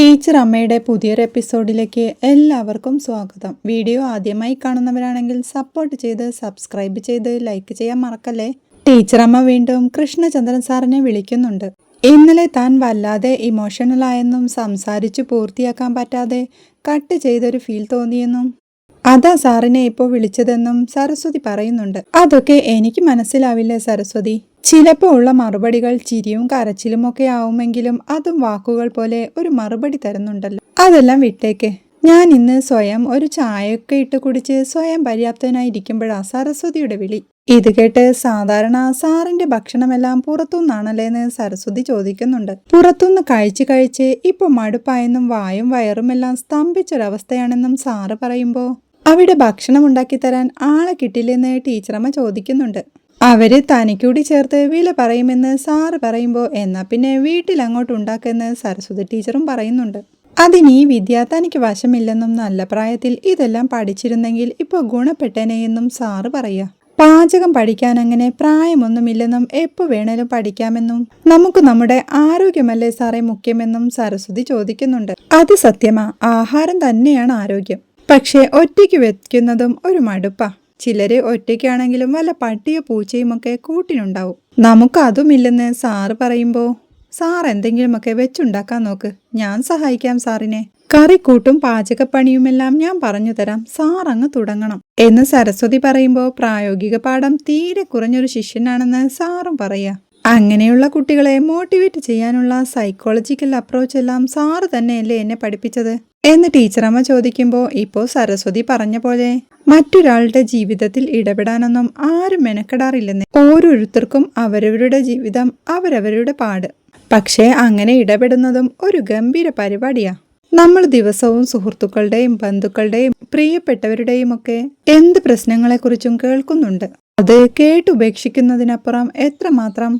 Teacher അമ്മയുടെ പുതിയൊരു എപ്പിസോഡിലേക്ക് എല്ലാവർക്കും സ്വാഗതം. വീഡിയോ ആദ്യമായി കാണുന്നവരാണെങ്കിൽ സപ്പോർട്ട് ചെയ്ത് സബ്സ്ക്രൈബ് ചെയ്ത് ലൈക്ക് ചെയ്യാൻ മറക്കല്ലേ? ടീച്ചർ അമ്മ വീണ്ടും കൃഷ്ണചന്ദ്രൻ സാറിനെ വിളിക്കുന്നുണ്ട്. ഇന്നലെ താൻ വല്ലാതെ ഇമോഷണലായെന്നും സംസാരിച്ചു പൂർത്തിയാക്കാൻ പറ്റാതെ കട്ട് ചെയ്തൊരു ഫീൽ തോന്നിയെന്നും അതാ സാറിനെ ഇപ്പോൾ വിളിച്ചതെന്നും സരസ്വതി പറയുന്നുണ്ട്. അതൊക്കെ എനിക്ക് മനസ്സിലാവില്ല സരസ്വതി? ചിലപ്പോൾ ഉള്ള മറുപടികൾ ചിരിയും കരച്ചിലും ഒക്കെ ആവുമെങ്കിലും അതും വാക്കുകൾ പോലെ ഒരു മറുപടി തരുന്നുണ്ടല്ലോ. അതെല്ലാം വിട്ടേക്ക്. ഞാൻ ഇന്ന് സ്വയം ഒരു ചായയൊക്കെ ഇട്ട് കുടിച്ച് സ്വയം പര്യാപ്തനായിരിക്കുമ്പോഴാ സരസ്വതിയുടെ വിളി. ഇത് കേട്ട് സാധാരണ സാറിന്റെ ഭക്ഷണമെല്ലാം പുറത്തുനിന്നാണല്ലേന്ന് സരസ്വതി ചോദിക്കുന്നുണ്ട്. പുറത്തുനിന്ന് കഴിച്ച് കഴിച്ച് ഇപ്പൊ മടുപ്പായെന്നും വായും വയറുമെല്ലാം സ്തംഭിച്ചൊരവസ്ഥയാണെന്നും സാറ് പറയുമ്പോ അവിടെ ഭക്ഷണം ഉണ്ടാക്കി തരാൻ ആളെ കിട്ടില്ലെന്ന് ടീച്ചറമ്മ ചോദിക്കുന്നുണ്ട്. അവർ തനിക്കൂടി ചേർത്ത് വില പറയുമെന്ന് സാറ് പറയുമ്പോൾ എന്നാ പിന്നെ വീട്ടിൽ അങ്ങോട്ട് ഉണ്ടാക്കുമെന്ന് സരസ്വതി ടീച്ചറും പറയുന്നുണ്ട്. അതിന് വിദ്യ തനിക്ക് വശമില്ലെന്നും നല്ല പ്രായത്തിൽ ഇതെല്ലാം പഠിച്ചിരുന്നെങ്കിൽ ഇപ്പോൾ ഗുണപ്പെട്ടേനെ എന്നും സാറ് പറയുക പാചകം പഠിക്കാൻ അങ്ങനെ പ്രായമൊന്നുമില്ലെന്നും എപ്പോ വേണേലും പഠിക്കാമെന്നും നമുക്ക് നമ്മുടെ ആരോഗ്യമല്ലേ സാറേ മുഖ്യമെന്നും സരസ്വതി ചോദിക്കുന്നുണ്ട്. അത് സത്യമാ ആഹാരം തന്നെയാണ് ആരോഗ്യം. പക്ഷേ ഒറ്റയ്ക്ക് വെക്കുന്നതും ഒരു മടുപ്പാ. ചിലര് ഒറ്റയ്ക്കാണെങ്കിലും വല്ല പട്ടിയോ പൂച്ചയും ഒക്കെ കൂട്ടിനുണ്ടാവും നമുക്ക് അതുമില്ലെന്ന് സാറ് പറയുമ്പോ സാർ എന്തെങ്കിലുമൊക്കെ വെച്ചുണ്ടാക്കാൻ നോക്ക്. ഞാൻ സഹായിക്കാം സാറിനെ. കറിക്കൂട്ടും പാചകപ്പണിയുമെല്ലാം ഞാൻ പറഞ്ഞു തരാം. സാർ അങ്ങ് തുടങ്ങണം. എന്ന് സരസ്വതി പറയുമ്പോൾ പ്രായോഗിക പാഠം തീരെ കുറഞ്ഞൊരു ശിഷ്യനാണെന്ന് സാറും പറയാ. അങ്ങനെയുള്ള കുട്ടികളെ മോട്ടിവേറ്റ് ചെയ്യാനുള്ള സൈക്കോളജിക്കൽ അപ്രോച്ച് എല്ലാം സാറ് തന്നെയല്ലേ എന്നെ പഠിപ്പിച്ചത്. എന്ന് ടീച്ചറമ്മ ചോദിക്കുമ്പോൾ ഇപ്പോൾ സരസ്വതി പറഞ്ഞ പോലെ മറ്റൊരാളുടെ ജീവിതത്തിൽ ഇടപെടാനൊന്നും ആരും മെനക്കെടാറില്ലെന്ന്. ഓരോരുത്തർക്കും അവരവരുടെ ജീവിതം അവരവരുടെ പാട്. പക്ഷേ അങ്ങനെ ഇടപെടുന്നതും ഒരു ഗംഭീര പരിപാടിയാ. നമ്മൾ ദിവസവും സുഹൃത്തുക്കളുടെയും ബന്ധുക്കളുടെയും പ്രിയപ്പെട്ടവരുടെയും ഒക്കെ എന്ത് പ്രശ്നങ്ങളെക്കുറിച്ചും കേൾക്കുന്നുണ്ട്. അത് കേട്ടുപേക്ഷിക്കുന്നതിനപ്പുറം എത്രമാത്രം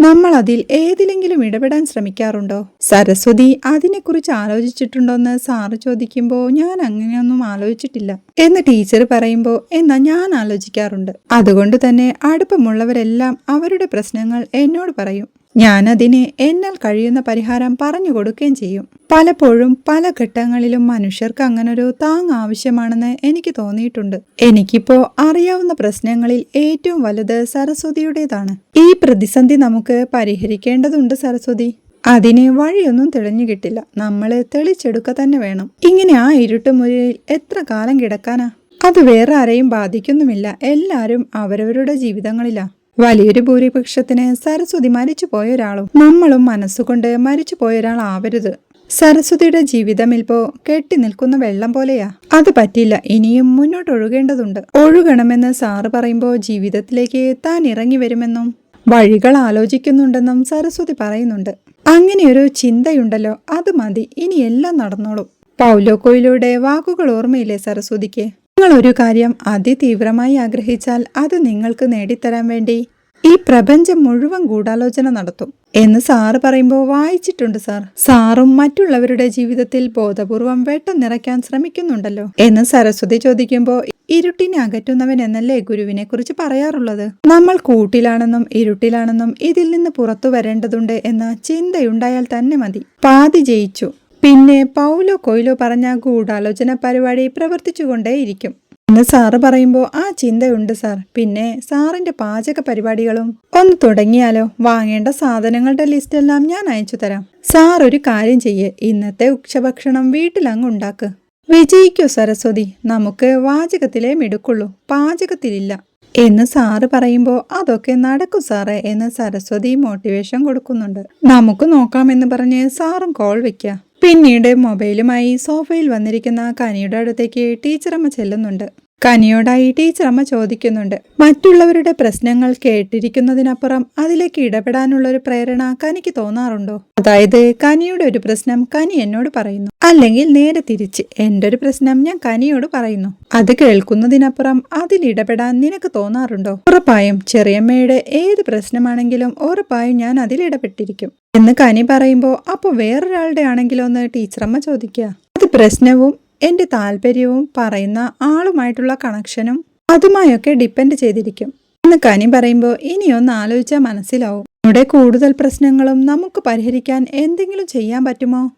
നമ്മൾ അതിൽ ഏതിലെങ്കിലും ഇടപെടാൻ ശ്രമിക്കാറുണ്ടോ? സരസ്വതി അതിനെക്കുറിച്ച് ആലോചിച്ചിട്ടുണ്ടോ എന്ന് സാറ് ചോദിക്കുമ്പോൾ ഞാൻ അങ്ങനെയൊന്നും ആലോചിച്ചിട്ടില്ല. എന്ന് ടീച്ചർ പറയുമ്പോൾ എന്നാ ഞാൻ ആലോചിക്കാറുണ്ട്. അതുകൊണ്ട് തന്നെ അടുപ്പമുള്ളവരെല്ലാം അവരുടെ പ്രശ്നങ്ങൾ എന്നോട് പറയും. ഞാനതിന് എന്നാൽ കഴിയുന്ന പരിഹാരം പറഞ്ഞു കൊടുക്കുകയും ചെയ്യും. പലപ്പോഴും പല ഘട്ടങ്ങളിലും മനുഷ്യർക്ക് അങ്ങനൊരു താങ് ആവശ്യമാണെന്ന് എനിക്ക് തോന്നിയിട്ടുണ്ട്. എനിക്കിപ്പോ അറിയാവുന്ന പ്രശ്നങ്ങളിൽ ഏറ്റവും വലുത് സരസ്വതിയുടേതാണ്. ഈ പ്രതിസന്ധി നമുക്ക് പരിഹരിക്കേണ്ടതുണ്ട് സരസ്വതി. അതിന് വഴിയൊന്നും തെളിഞ്ഞു കിട്ടില്ല. നമ്മൾ തെളിച്ചെടുക്ക തന്നെ വേണം. ഇങ്ങനെ ആ ഇരുട്ടുമുറിയിൽ എത്ര കാലം കിടക്കാനാ? അത് വേറെ ആരെയും ബാധിക്കുന്നുമില്ല. എല്ലാവരും അവരവരുടെ ജീവിതങ്ങളിലാ. വലിയൊരു ഭൂരിപക്ഷത്തിന് സരസ്വതി മരിച്ചു പോയ ഒരാളും നമ്മളും മനസ്സുകൊണ്ട് മരിച്ചു പോയ ഒരാളാവരുത് സരസ്വതിയുടെ ജീവിതം ഇപ്പോ കെട്ടി നിൽക്കുന്ന വെള്ളം പോലെയാ. അത് പറ്റില്ല ഇനിയും മുന്നോട്ട് ഒഴുകേണ്ടതുണ്ട്. ഒഴുകണമെന്ന് സാറ് പറയുമ്പോൾ ജീവിതത്തിലേക്ക് താൻ ഇറങ്ങി വരുമെന്നും വഴികൾ ആലോചിക്കുന്നുണ്ടെന്നും സരസ്വതി പറയുന്നുണ്ട്. അങ്ങനെയൊരു ചിന്തയുണ്ടല്ലോ അത് മതി ഇനി എല്ലാം നടന്നോളും. പൗലോ കോയിലൂടെ വാക്കുകൾ ഓർമ്മയില്ലേ സരസ്വതിക്ക്? നിങ്ങൾ ഒരു കാര്യം അതിതീവ്രമായി ആഗ്രഹിച്ചാൽ അത് നിങ്ങൾക്ക് നേടിത്തരാൻ വേണ്ടി ഈ പ്രപഞ്ചം മുഴുവൻ ഗൂഢാലോചന നടത്തും എന്ന് സാറ് പറയുമ്പോൾ വായിച്ചിട്ടുണ്ട് സാർ. സാറും മറ്റുള്ളവരുടെ ജീവിതത്തിൽ ബോധപൂർവം വെട്ടം നിറയ്ക്കാൻ ശ്രമിക്കുന്നുണ്ടല്ലോ എന്ന് സരസ്വതി ചോദിക്കുമ്പോൾ ഇരുട്ടിനെ അകറ്റുന്നവൻ എന്നല്ലേ ഗുരുവിനെ കുറിച്ച് പറയാറുള്ളത്? നമ്മൾ കൂട്ടിലാണെന്നും ഇരുട്ടിലാണെന്നും ഇതിൽ നിന്ന് പുറത്തു വരേണ്ടതുണ്ട് എന്ന ചിന്തയുണ്ടായാൽ തന്നെ മതി. പാതി ജയിച്ചു. പിന്നെ പൗലോ കൊയിലോ പറഞ്ഞ ഗൂഢാലോചന പരിപാടി പ്രവർത്തിച്ചുകൊണ്ടേയിരിക്കും. എന്ന് സാറ് പറയുമ്പോൾ ആ ചിന്തയുണ്ട് സാർ. പിന്നെ സാറിന്റെ പാചക പരിപാടികളും ഒന്ന് തുടങ്ങിയാലോ? വാങ്ങേണ്ട സാധനങ്ങളുടെ ലിസ്റ്റ് എല്ലാം ഞാൻ അയച്ചു തരാം. സാർ ഒരു കാര്യം ചെയ്യേ. ഇന്നത്തെ ഉച്ചഭക്ഷണം വീട്ടിലങ്ങ് ഉണ്ടാക്ക്. വിജയിക്കൂ സരസ്വതി. നമുക്ക് വാചകത്തിലേ മിടുക്കുള്ളൂ. പാചകത്തിലില്ല. എന്ന് സാറ് പറയുമ്പോൾ അതൊക്കെ നടക്കും സാറേ എന്ന് സരസ്വതി മോട്ടിവേഷൻ കൊടുക്കുന്നുണ്ട്. നമുക്ക് നോക്കാമെന്ന് പറഞ്ഞ് സാറും കോൾ വെക്കുക പിന്നീട് മൊബൈലുമായി സോഫയിൽ വന്നിരിക്കുന്ന കനിയുടെ അടുത്തേക്ക് ടീച്ചറമ്മ ചെല്ലുന്നുണ്ട്. കനിയോടായി ടീച്ചറമ്മ ചോദിക്കുന്നുണ്ട്. മറ്റുള്ളവരുടെ പ്രശ്നങ്ങൾ കേട്ടിരിക്കുന്നതിനപ്പുറം അതിലേക്ക് ഇടപെടാനുള്ള ഒരു പ്രേരണ കനിക്ക് തോന്നാറുണ്ടോ? അതായത് കനിയുടെ ഒരു പ്രശ്നം കനി എന്നോട് പറയുന്നു. അല്ലെങ്കിൽ നേരെ തിരിച്ച് എന്റെ ഒരു പ്രശ്നം ഞാൻ കനിയോട് പറയുന്നു. അത് കേൾക്കുന്നതിനപ്പുറം അതിൽ ഇടപെടാൻ നിനക്ക് തോന്നാറുണ്ടോ? ഉറപ്പായും ചെറിയമ്മയുടെ ഏത് പ്രശ്നമാണെങ്കിലും ഉറപ്പായും ഞാൻ അതിൽ ഇടപെട്ടിരിക്കും. എന്ന് കനി പറയുമ്പോൾ അപ്പോൾ വേറൊരാളുടെ ആണെങ്കിലോ എന്ന് ടീച്ചറമ്മ ചോദിക്കുക. അത് പ്രശ്നവും എന്റെ താല്പര്യവും പറയുന്ന ആളുമായിട്ടുള്ള കണക്ഷനും അതുമായൊക്കെ ഡിപ്പെൻഡ് ചെയ്തിരിക്കും. എന്ന് കനി പറയുമ്പോൾ ഇനിയൊന്ന് ആലോചിച്ചാൽ മനസ്സിലാവും. നമ്മുടെ കൂടുതൽ പ്രശ്നങ്ങളും നമുക്ക് പരിഹരിക്കാൻ എന്തെങ്കിലും ചെയ്യാൻ പറ്റുമോ?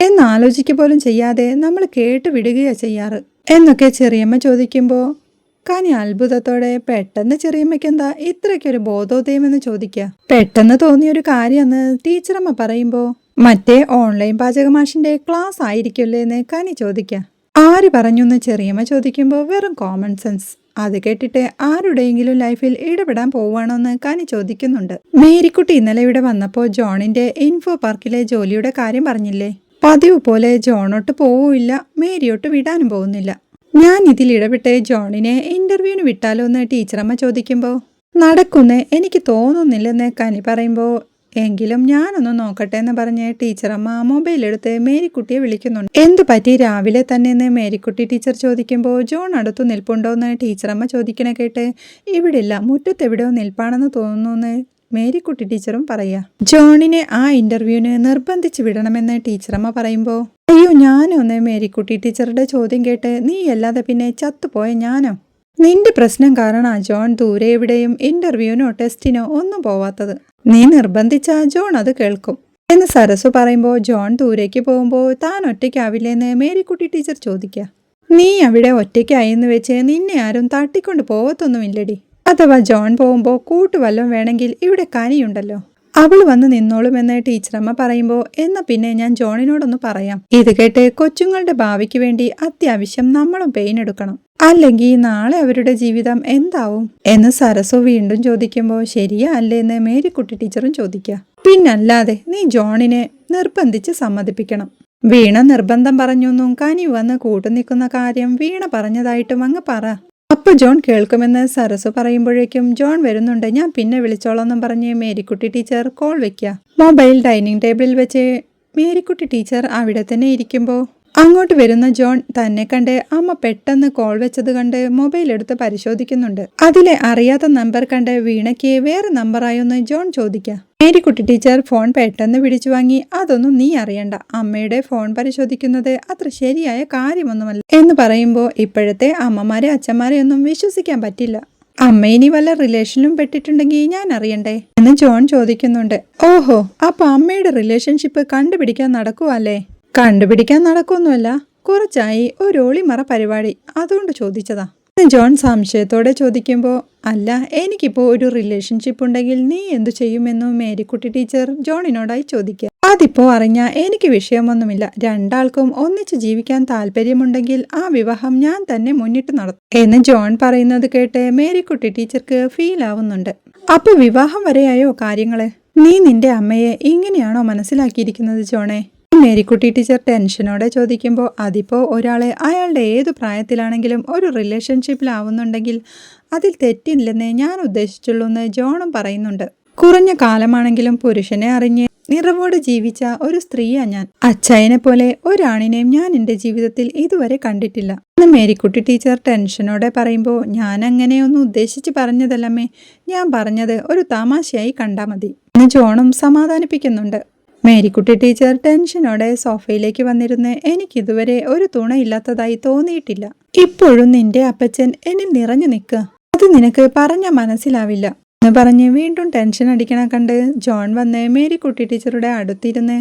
എന്നാലോചിക്കുക പോലും ചെയ്യാതെ നമ്മൾ കേട്ട് വിടുകയാ ചെയ്യാറ്. എന്നൊക്കെ ചെറിയമ്മ ചോദിക്കുമ്പോൾ കനി അത്ഭുതത്തോടെ പെട്ടെന്ന് ചെറിയമ്മയ്ക്ക് എന്താ ഇത്രയ്ക്കൊരു ബോധോദയം എന്ന് ചോദിക്കുക പെട്ടെന്ന് തോന്നിയൊരു കാര്യമെന്ന് ടീച്ചറമ്മ പറയുമ്പോൾ മറ്റേ ഓൺലൈൻ പാചകമാഷിന്റെ ക്ലാസ് ആയിരിക്കുമല്ലേ എന്ന് കനി ചോദിക്കാം. ആര് പറഞ്ഞു എന്ന് ചെറിയമ്മ ചോദിക്കുമ്പോൾ വെറും കോമൺ സെൻസ് അത് കേട്ടിട്ട് ആരുടെയെങ്കിലും ലൈഫിൽ ഇടപെടാൻ പോവുകയാണോ എന്ന് കനി ചോദിക്കുന്നുണ്ട്. മേരിക്കുട്ടി ഇന്നലെ ഇവിടെ വന്നപ്പോൾ ജോണിന്റെ ഇൻഫോ പാർക്കിലെ ജോലിയുടെ കാര്യം പറഞ്ഞില്ലേ? പതിവ് പോലെ ജോണോട്ട് പോവില്ല മേരിയോട്ട് വിടാനും പോകുന്നില്ല. ഞാൻ ഇതിൽ ഇടപെട്ട് ജോണിനെ ഇന്റർവ്യൂവിന് വിട്ടാലോ എന്ന് ടീച്ചറമ്മ ചോദിക്കുമ്പോൾ നടക്കുന്നേ എനിക്ക് തോന്നുന്നില്ലെന്ന് കനി പറയുമ്പോൾ എങ്കിലും ഞാനൊന്ന് നോക്കട്ടെ എന്ന് പറഞ്ഞ് ടീച്ചറമ്മ മൊബൈൽ എടുത്ത് മേരിക്കുട്ടിയെ വിളിക്കുന്നുണ്ട്. എന്തു പറ്റി? രാവിലെ തന്നെ എന്ന് മേരിക്കുട്ടി ടീച്ചർ ചോദിക്കുമ്പോൾ ജോൺ അടുത്തു നിൽപ്പുണ്ടോ എന്ന് ടീച്ചറമ്മ ചോദിക്കണ കേട്ട് ഇവിടില്ല മുറ്റത്തെവിടെയോ നിൽപ്പാണെന്ന് തോന്നുന്നു എന്ന് മേരിക്കുട്ടി ടീച്ചറും പറയാ. ജോണിനെ ആ ഇന്റർവ്യൂവിന് നിർബന്ധിച്ച് വിടണമെന്ന് ടീച്ചറമ്മ പറയുമ്പോൾ അയ്യോ ഞാനൊന്ന് മേരിക്കുട്ടി ടീച്ചറുടെ ചോദ്യം കേട്ട് നീ അല്ലാതെ പിന്നെ ചത്തുപോയ ഞാനോ? നിന്റെ പ്രശ്നം കാരണം ജോൺ ദൂരെ എവിടെയും ഇന്റർവ്യൂവിനോ ടെസ്റ്റിനോ ഒന്നും പോവാത്തത്. നീ നിർബന്ധിച്ച ജോൺ അത് കേൾക്കും. എന്ന് സരസു പറയുമ്പോൾ ജോൺ ദൂരേക്ക് പോകുമ്പോൾ താൻ ഒറ്റയ്ക്കാവില്ലെന്ന് മേരിക്കുട്ടി ടീച്ചർ ചോദിക്കുക നീ അവിടെ ഒറ്റയ്ക്കായെന്ന് വെച്ച് നിന്നെ ആരും തട്ടിക്കൊണ്ട് പോവത്തൊന്നുമില്ലടി. അഥവാ ജോൺ പോകുമ്പോൾ കൂട്ടുവല്ലം വേണമെങ്കിൽ ഇവിടെ കനിയുണ്ടല്ലോ. അവൾ വന്ന് നിന്നോളുമെന്ന് ടീച്ചറമ്മ പറയുമ്പോൾ എന്നാ പിന്നെ ഞാൻ ജോണിനോടൊന്ന് പറയാം. ഇത് കേട്ട് കൊച്ചുങ്ങളുടെ ഭാവിക്ക് വേണ്ടി അത്യാവശ്യം നമ്മളും പെയിൻ എടുക്കണം. അല്ലെങ്കിൽ നാളെ അവരുടെ ജീവിതം എന്താവും? എന്ന് സരസു വീണ്ടും ചോദിക്കുമ്പോൾ ശരിയാ അല്ലേന്ന് മേരിക്കുട്ടി ടീച്ചറും ചോദിക്കുക പിന്നല്ലാതെ നീ ജോണിനെ നിർബന്ധിച്ച് സമ്മതിപ്പിക്കണം. വീണ നിർബന്ധം പറഞ്ഞൊന്നും കനി വന്ന് കൂട്ടുനിൽക്കുന്ന കാര്യം വീണ പറഞ്ഞതായിട്ടും അങ്ങ് പറ. അപ്പൊ ജോൺ കേൾക്കുമെന്ന് സരസു പറയുമ്പോഴേക്കും ജോൺ വരുന്നുണ്ട് ഞാൻ പിന്നെ വിളിച്ചോളാം പറഞ്ഞ് മേരിക്കുട്ടി ടീച്ചർ കോൾ വെക്കുക മൊബൈൽ ഡൈനിങ് ടേബിളിൽ വെച്ച് മേരിക്കുട്ടി ടീച്ചർ അവിടെ തന്നെ ഇരിക്കുമ്പോൾ അങ്ങോട്ട് വരുന്ന ജോൺ തന്നെ കണ്ട് അമ്മ പെട്ടെന്ന് കോൾ വെച്ചത് കണ്ട് മൊബൈൽ എടുത്ത് പരിശോധിക്കുന്നുണ്ട്. അതിലെ അറിയാത്ത നമ്പർ കണ്ട് വീണയ്ക്ക് വേറെ നമ്പറായൊന്ന് ജോൺ ചോദിക്കാം. മേരിക്കുട്ടി ടീച്ചർ ഫോൺ പെട്ടെന്ന് പിടിച്ചു വാങ്ങി അതൊന്നും നീ അറിയണ്ട. അമ്മയുടെ ഫോൺ പരിശോധിക്കുന്നത് അത്ര ശരിയായ കാര്യമൊന്നുമല്ല. എന്ന് പറയുമ്പോൾ ഇപ്പോഴത്തെ അമ്മമാരെ അച്ഛന്മാരെ ഒന്നും വിശ്വസിക്കാൻ പറ്റില്ല. അമ്മ ഇനി വല്ല റിലേഷനിലും പെട്ടിട്ടുണ്ടെങ്കിൽ ഞാൻ അറിയണ്ടേ? എന്ന് ജോൺ ചോദിക്കുന്നുണ്ട്. ഓഹോ അപ്പൊ അമ്മയുടെ റിലേഷൻഷിപ്പ് കണ്ടുപിടിക്കാൻ നടക്കുവല്ലേ? കണ്ടുപിടിക്കാൻ നടക്കൊന്നുമല്ല കുറച്ചായി ഒരു ഒളിമറ പരിപാടി. അതുകൊണ്ട് ചോദിച്ചതാ. ജോൺ സംശയത്തോടെ ചോദിക്കുമ്പോൾ അല്ല എനിക്കിപ്പോൾ ഒരു റിലേഷൻഷിപ്പ് ഉണ്ടെങ്കിൽ നീ എന്തു ചെയ്യുമെന്നു മേരിക്കുട്ടി ടീച്ചർ ജോണിനോടായി ചോദിക്കുക അതിപ്പോ അറിഞ്ഞ എനിക്ക് വിഷയമൊന്നുമില്ല. രണ്ടാൾക്കും ഒന്നിച്ച് ജീവിക്കാൻ താല്പര്യമുണ്ടെങ്കിൽ ആ വിവാഹം ഞാൻ തന്നെ മുന്നിട്ട് നടത്തും. എന്ന് ജോൺ പറയുന്നത് കേട്ട് മേരിക്കുട്ടി ടീച്ചർക്ക് ഫീൽ ആവുന്നുണ്ട്. അപ്പൊ വിവാഹം വരെയായോ കാര്യങ്ങൾ? നീ നിന്റെ അമ്മയെ ഇങ്ങനെയാണോ മനസ്സിലാക്കിയിരിക്കുന്നത് ജോണേ? മേരിക്കുട്ടി ടീച്ചർ ടെൻഷനോടെ ചോദിക്കുമ്പോൾ അതിപ്പോൾ ഒരാളെ അയാളുടെ ഏത് പ്രായത്തിലാണെങ്കിലും ഒരു റിലേഷൻഷിപ്പിലാവുന്നുണ്ടെങ്കിൽ അതിൽ തെറ്റില്ലെന്നേ ഞാൻ ഉദ്ദേശിച്ചുള്ളൂ എന്ന് ജോണും പറയുന്നുണ്ട്. കുറഞ്ഞ കാലമാണെങ്കിലും പുരുഷനെ അറിഞ്ഞ് നിറവോട് ജീവിച്ച ഒരു സ്ത്രീയാ ഞാൻ. അച്ചായനെ പോലെ ഒരാണിനെയും ഞാൻ എന്റെ ജീവിതത്തിൽ ഇതുവരെ കണ്ടിട്ടില്ല. അന്ന് മേരിക്കുട്ടി ടീച്ചർ ടെൻഷനോടെ പറയുമ്പോൾ ഞാൻ അങ്ങനെയൊന്നും ഉദ്ദേശിച്ച് പറഞ്ഞതല്ലമ്മേ. ഞാൻ പറഞ്ഞത് ഒരു തമാശയായി കണ്ടാൽ മതി എന്ന് ജോണും സമാധാനിപ്പിക്കുന്നുണ്ട്. മേരിക്കുട്ടി ടീച്ചർ ടെൻഷനോടെ സോഫയിലേക്ക് വന്നിരുന്ന് എനിക്കിതുവരെ ഒരു തുണ ഇല്ലാത്തതായി തോന്നിയിട്ടില്ല. ഇപ്പോഴും നിന്റെ അപ്പച്ചൻ എന്നിൽ നിറഞ്ഞു നിൽക്കുക അത് നിനക്ക് പറഞ്ഞ മനസ്സിലാവില്ല. എന്ന് പറഞ്ഞ് വീണ്ടും ടെൻഷൻ അടിക്കണ കണ്ട് ജോൺ വന്ന് മേരിക്കുട്ടി ടീച്ചറുടെ അടുത്തിരുന്ന്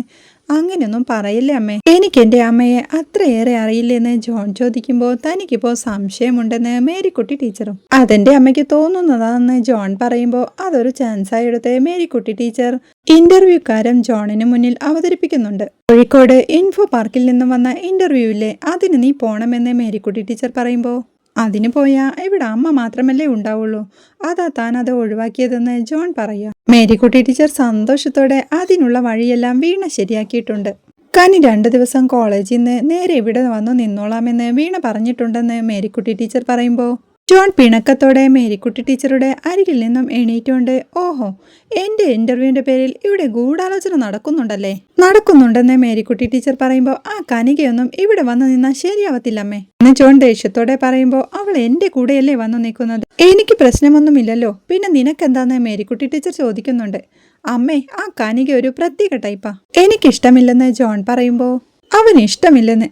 അങ്ങനെയൊന്നും പറയില്ലേ അമ്മേ? എനിക്ക് എന്റെ അമ്മയെ അത്രയേറെ അറിയില്ലെന്ന് ജോൺ ചോദിക്കുമ്പോൾ തനിക്കിപ്പോൾ സംശയമുണ്ടെന്ന് മേരിക്കുട്ടി ടീച്ചറും. അതെന്റെ അമ്മയ്ക്ക് തോന്നുന്നതാണെന്ന് ജോൺ പറയുമ്പോൾ അതൊരു ചാൻസായി എടുത്ത് മേരിക്കുട്ടി ടീച്ചർ ഇന്റർവ്യൂക്കാരൻ ജോണിന് മുന്നിൽ അവതരിപ്പിക്കുന്നുണ്ട്. കോഴിക്കോട് ഇൻഫോ പാർക്കിൽ നിന്നും വന്ന ഇന്റർവ്യൂവില്ലേ അതിന് നീ പോണമെന്ന് മേരിക്കുട്ടി ടീച്ചർ പറയുമ്പോൾ അതിന് പോയാ ഇവിടെ അമ്മ മാത്രമല്ലേ ഉണ്ടാവുള്ളൂ. അതാ താൻ അത് ഒഴിവാക്കിയതെന്ന് ജോൺ പറയാ. മേരിക്കുട്ടി ടീച്ചർ സന്തോഷത്തോടെ അതിനുള്ള വഴിയെല്ലാം വീണ ശരിയാക്കിയിട്ടുണ്ട്. കനി രണ്ടു ദിവസം കോളേജിൽ നിന്ന് നേരെ ഇവിടെ വന്നു നിന്നോളാമെന്ന് വീണ പറഞ്ഞിട്ടുണ്ടെന്ന് മേരിക്കുട്ടി ടീച്ചർ പറയുമ്പോൾ ജോൺ പിണക്കത്തോടെ മേരിക്കുട്ടി ടീച്ചറുടെ അരികിൽ നിന്നും എണീറ്റുകൊണ്ട് ഓഹോ എന്റെ ഇന്റർവ്യൂവിന്റെ പേരിൽ ഇവിടെ ഗൂഢാലോചന നടക്കുന്നുണ്ടല്ലേ? നടക്കുന്നുണ്ടെന്ന് മേരിക്കുട്ടി ടീച്ചർ പറയുമ്പോൾ ആ കനികയൊന്നും ഇവിടെ വന്നു നിന്നാൽ ശരിയാവത്തില്ലമ്മേ. എന്ന് ജോൺ ദേഷ്യത്തോടെ പറയുമ്പോൾ അവൾ എന്റെ കൂടെയല്ലേ വന്നു നിൽക്കുന്നത്? എനിക്ക് പ്രശ്നമൊന്നുമില്ലല്ലോ. പിന്നെ നിനക്കെന്താന്ന്? മേരിക്കുട്ടി ടീച്ചർ ചോദിക്കുന്നുണ്ട്. അമ്മേ ആ കനിക ഒരു പ്രത്യേക ടൈപ്പാ. എനിക്കിഷ്ടമില്ലെന്ന് ജോൺ പറയുമ്പോൾ അവന് ഇഷ്ടമില്ലെന്ന്.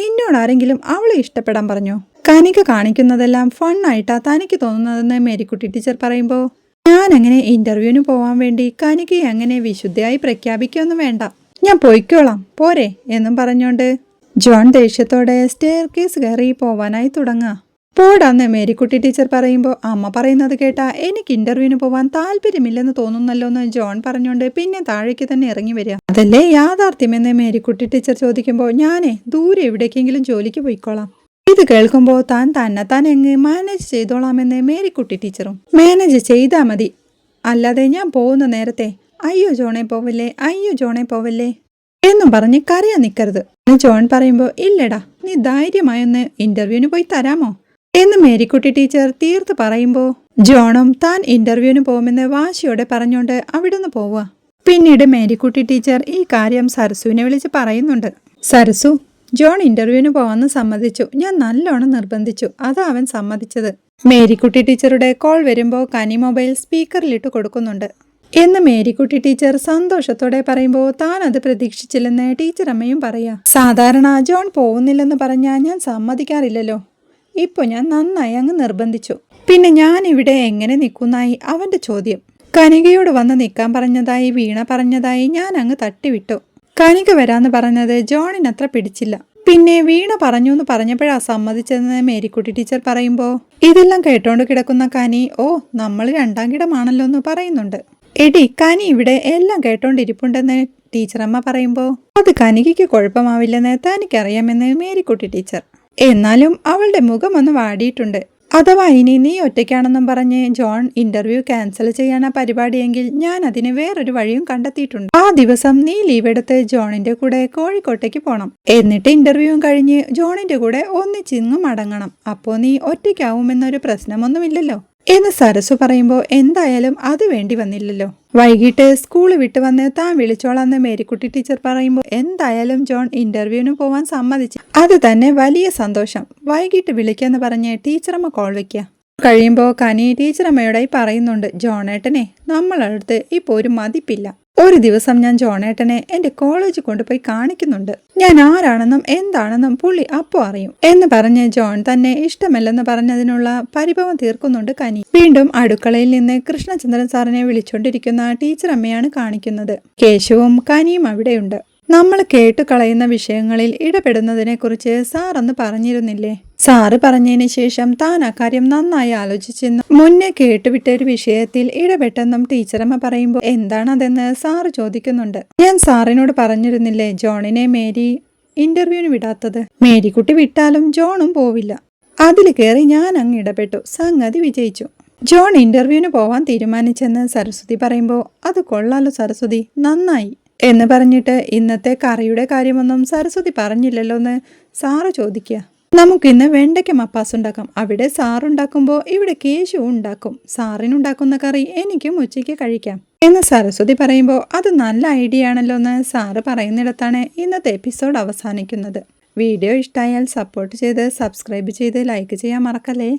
നിന്നോട് ആരെങ്കിലും അവളെ ഇഷ്ടപ്പെടാൻ പറഞ്ഞു? കനിക കാണിക്കുന്നതെല്ലാം ഫണ്ണായിട്ടാ തനിക്ക് തോന്നുന്നതെന്ന് മേരിക്കുട്ടി ടീച്ചർ പറയുമ്പോൾ ഞാൻ അങ്ങനെ ഇന്റർവ്യൂവിന് പോവാൻ വേണ്ടി കനികയെ അങ്ങനെ വിശുദ്ധയായി പ്രഖ്യാപിക്കൊന്നും വേണ്ട. ഞാൻ പോയിക്കോളാം പോരെ എന്നും പറഞ്ഞോണ്ട് ജോൺ ദേഷ്യത്തോടെ സ്റ്റെയർ കേസ് കയറി പോവാനായി തുടങ്ങുക. പോടാന്ന് മേരിക്കുട്ടി ടീച്ചർ പറയുമ്പോൾ അമ്മ പറയുന്നത് കേട്ടാ എനിക്ക് ഇന്റർവ്യൂവിന് പോവാൻ താല്പര്യമില്ലെന്ന് തോന്നുന്നല്ലോ എന്ന് ജോൺ പറഞ്ഞുകൊണ്ട് പിന്നെ താഴേക്ക് തന്നെ ഇറങ്ങി വരിക. അതല്ലേ യാഥാർത്ഥ്യമെന്ന് മേരിക്കുട്ടി ടീച്ചർ ചോദിക്കുമ്പോൾ ഞാനേ ദൂരെ എവിടേക്കെങ്കിലും ജോലിക്ക് പോയിക്കോളാം. ഇത് കേൾക്കുമ്പോൾ താൻ തന്നെ താൻ എങ്ങ് മാനേജ് ചെയ്തോളാമെന്ന് മേരിക്കുട്ടി ടീച്ചറും. മാനേജ് ചെയ്താൽ മതി. അല്ലാതെ ഞാൻ പോകുന്ന നേരത്തെ അയ്യോ ജോണെ പോവല്ലേ അയ്യോ ജോണെ പോവല്ലേ എന്നും പറഞ്ഞ് കരയാൻ നിൽക്കരുത് ജോൺ പറയുമ്പോൾ ഇല്ലടാ നീ ധൈര്യമായൊന്ന് ഇന്റർവ്യൂവിന് പോയി തരാമോ? എന്ന് മേരിക്കുട്ടി ടീച്ചർ തീർത്ത് പറയുമ്പോൾ ജോണും താൻ ഇന്റർവ്യൂവിന് പോകുമെന്ന് വാശിയോടെ പറഞ്ഞുകൊണ്ട് അവിടുന്ന് പോവുക പിന്നീട് മേരിക്കുട്ടി ടീച്ചർ ഈ കാര്യം സരസുവിനെ വിളിച്ച് പറയുന്നുണ്ട്. സരസു ജോൺ ഇന്റർവ്യൂവിന് പോവാന്ന് സമ്മതിച്ചു. ഞാൻ നല്ലോണം നിർബന്ധിച്ചു. അതാ അവൻ സമ്മതിച്ചത്. മേരിക്കുട്ടി ടീച്ചറുടെ കോൾ വരുമ്പോൾ കനി മൊബൈൽ സ്പീക്കറിലിട്ട് കൊടുക്കുന്നുണ്ട്. എന്ന് മേരിക്കുട്ടി ടീച്ചർ സന്തോഷത്തോടെ പറയുമ്പോൾ താൻ അത് പ്രതീക്ഷിച്ചില്ലെന്ന് ടീച്ചർ അമ്മയും പറയാ. സാധാരണ ജോൺ പോകുന്നില്ലെന്ന് പറഞ്ഞാൽ ഞാൻ സമ്മതിക്കാറില്ലല്ലോ. ഇപ്പോൾ ഞാൻ നന്നായി അങ്ങ് നിർബന്ധിച്ചു. പിന്നെ ഞാൻ ഇവിടെ എങ്ങനെ നിൽക്കുന്നായി അവന്റെ ചോദ്യം. കനികയോട് വന്ന് നിൽക്കാൻ പറഞ്ഞതായി വീണ പറഞ്ഞതായി ഞാൻ അങ്ങ് തട്ടിവിട്ടു. കനിക വരാന്ന് പറഞ്ഞത് ജോണിനത്ര പിടിച്ചില്ല. പിന്നെ വീണ പറഞ്ഞു എന്ന് പറഞ്ഞപ്പോഴാ സമ്മതിച്ചതെന്ന് മേരിക്കുട്ടി ടീച്ചർ പറയുമ്പോൾ ഇതെല്ലാം കേട്ടോണ്ട് കിടക്കുന്ന കനി ഓ നമ്മൾ രണ്ടാം കിടമാണല്ലോ എന്ന് പറയുന്നുണ്ട്. എടി കനി ഇവിടെ എല്ലാം കേട്ടോണ്ടിരിപ്പുണ്ടെന്ന് ടീച്ചറമ്മ പറയുമ്പോൾ അത് കനികയ്ക്ക് കുഴപ്പമാവില്ലെന്ന് തനിക്കറിയാമെന്ന് മേരിക്കുട്ടി ടീച്ചർ എന്നാലും അവളുടെ മുഖം ഒന്ന് വാടിയിട്ടുണ്ട്. അഥവാ ഇനി നീ ഒറ്റയ്ക്കാണെന്നും പറഞ്ഞ് ജോൺ ഇന്റർവ്യൂ ക്യാൻസൽ ചെയ്യാനാ പരിപാടിയെങ്കിൽ ഞാൻ അതിന് വേറൊരു വഴിയും കണ്ടെത്തിയിട്ടുണ്ട്. ആ ദിവസം നീ ലീവ് എടുത്ത് ജോണിന്റെ കൂടെ കോഴിക്കോട്ടേക്ക് പോണം. എന്നിട്ട് ഇന്റർവ്യൂവും കഴിഞ്ഞ് ജോണിന്റെ കൂടെ ഒന്നിച്ചിങ്ങും അടങ്ങണം. അപ്പോ നീ ഒറ്റയ്ക്കാവുമെന്നൊരു പ്രശ്നമൊന്നുമില്ലല്ലോ. എന്ന് സരസു പറയുമ്പോൾ എന്തായാലും അത് വേണ്ടി വന്നില്ലല്ലോ. വൈകിട്ട് സ്കൂൾ വിട്ട് വന്ന് താൻ വിളിച്ചോളാന്ന് മേരിക്കുട്ടി ടീച്ചർ പറയുമ്പോൾ എന്തായാലും ജോൺ ഇന്റർവ്യൂവിന് പോവാൻ സമ്മതിച്ചു. അത് തന്നെ വലിയ സന്തോഷം. വൈകിട്ട് വിളിക്കാന്ന് പറഞ്ഞ് ടീച്ചറമ്മ കോൾ വയ്ക്കുക കഴിയുമ്പോൾ കനി ടീച്ചറമ്മയോടായി പറയുന്നുണ്ട് ജോണേട്ടനെ നമ്മളടുത്ത് ഇപ്പോൾ ഒരു മതിപ്പില്ല. ഒരു ദിവസം ഞാൻ ജോണേട്ടനെ എന്റെ കോളേജിൽ കൊണ്ടുപോയി കാണിക്കുന്നുണ്ട്. ഞാൻ ആരാണെന്നും എന്താണെന്നും പുള്ളി അപ്പോൾ അറിയും. എന്ന് പറഞ്ഞ് ജോൺ തന്നെ ഇഷ്ടമല്ലെന്ന് പറഞ്ഞതിനുള്ള പരിഭവം തീർക്കുന്നുണ്ട് കനി. വീണ്ടും അടുക്കളയിൽ നിന്ന് കൃഷ്ണചന്ദ്രൻ സാറിനെ വിളിച്ചുകൊണ്ടിരിക്കുന്ന ടീച്ചർ അമ്മയാണ് കാണിക്കുന്നത്. കേശവും കനിയും അവിടെയുണ്ട്. നമ്മൾ കേട്ടു കളയുന്ന വിഷയങ്ങളിൽ ഇടപെടുന്നതിനെക്കുറിച്ച് കുറിച്ച് സാറൊന്ന് പറഞ്ഞിരുന്നില്ലേ? സാറ് പറഞ്ഞതിന് ശേഷം താൻ അക്കാര്യം നന്നായി ആലോചിച്ചെന്നും മുന്നേ കേട്ടുവിട്ട ഒരു വിഷയത്തിൽ ഇടപെട്ടെന്നും ടീച്ചറമ്മ പറയുമ്പോൾ എന്താണതെന്ന് സാറ് ചോദിക്കുന്നുണ്ട്. ഞാൻ സാറിനോട് പറഞ്ഞിരുന്നില്ലേ ജോണിനെ മേരി ഇന്റർവ്യൂവിന് വിടാത്തത്? മേരിക്കുട്ടി വിട്ടാലും ജോണും പോവില്ല. അതിൽ കയറി ഞാൻ അങ്ങ് ഇടപെട്ടു. സംഗതി വിജയിച്ചു. ജോൺ ഇന്റർവ്യൂവിന് പോവാൻ തീരുമാനിച്ചെന്ന് സരസ്വതി പറയുമ്പോൾ അത് കൊള്ളാലോ സരസ്വതി നന്നായി. എന്ന് പറഞ്ഞിട്ട് ഇന്നത്തെ കറിയുടെ കാര്യമൊന്നും സരസ്വതി പറഞ്ഞില്ലല്ലോ എന്ന് സാറ് ചോദിക്കുക. നമുക്കിന്ന് വെണ്ടയ്ക്ക മപ്പാസ് ഉണ്ടാക്കാം. അവിടെ സാറുണ്ടാക്കുമ്പോൾ ഇവിടെ കേശു ഉണ്ടാക്കും. സാറിനുണ്ടാക്കുന്ന കറി എനിക്കും ഉച്ചയ്ക്ക് കഴിക്കാം. എന്ന് സരസ്വതി പറയുമ്പോൾ അത് നല്ല ഐഡിയ ആണല്ലോ എന്ന് സാറ് പറയുന്നിടത്താണ് ഇന്നത്തെ എപ്പിസോഡ് അവസാനിക്കുന്നത്. വീഡിയോ ഇഷ്ടമായാൽ സപ്പോർട്ട് ചെയ്ത് സബ്സ്ക്രൈബ് ചെയ്ത് ലൈക്ക് ചെയ്യാൻ മറക്കല്ലേ?